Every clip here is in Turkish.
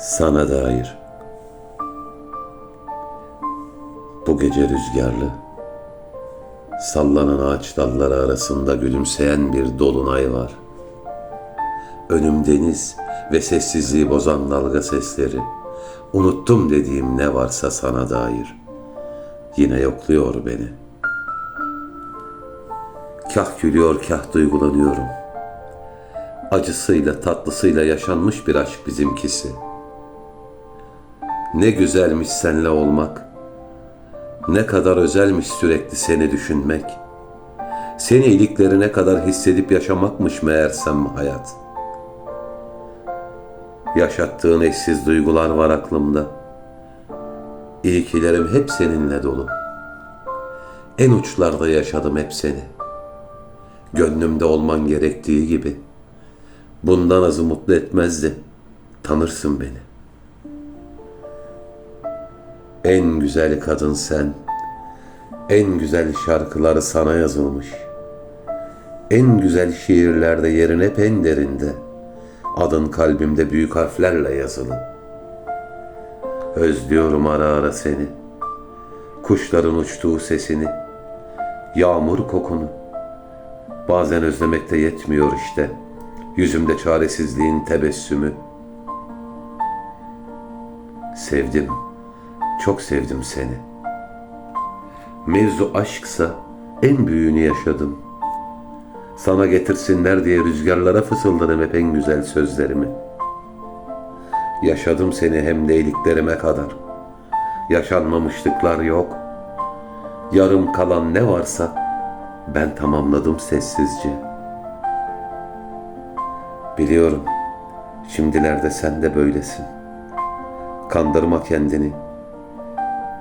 Sana dair. Bu gece rüzgarlı, sallanan ağaç dalları arasında gülümseyen bir dolunay var. Önüm deniz ve sessizliği bozan dalga sesleri. Unuttum dediğim ne varsa sana dair. Yine yokluyor beni. Kah gülüyor, kah duygulanıyorum. Acısıyla, tatlısıyla yaşanmış bir aşk bizimkisi. Ne güzelmiş senle olmak. Ne kadar özelmiş sürekli seni düşünmek. Seni iliklerine kadar hissedip yaşamakmış meğersem hayat. Yaşattığın eşsiz duygular var aklımda. İyikilerim hep seninle dolu. En uçlarda yaşadım hep seni. Gönlümde olman gerektiği gibi. Bundan azı mutlu etmezdi. Tanırsın beni. En güzel kadın sen. En güzel şarkıları sana yazılmış. En güzel şiirlerde yerin hep en derinde. Adın kalbimde büyük harflerle yazılı. Özlüyorum ara ara seni. Kuşların uçtuğu sesini. Yağmur kokunu. Bazen özlemek de yetmiyor işte. Yüzümde çaresizliğin tebessümü. Sevdim. Çok sevdim seni. Mevzu aşksa en büyüğünü yaşadım. Sana getirsinler diye rüzgarlara fısıldadım hep en güzel sözlerimi. Yaşadım seni hem de iliklerime kadar. Yaşanmamışlıklar yok. Yarım kalan ne varsa ben tamamladım sessizce. Biliyorum, şimdilerde sen de böylesin. Kandırma kendini.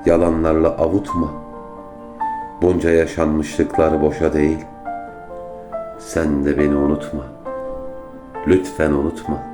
Yalanlarla avutma. Bunca yaşanmışlıklar boşa değil. Sen de beni unutma. Lütfen unutma.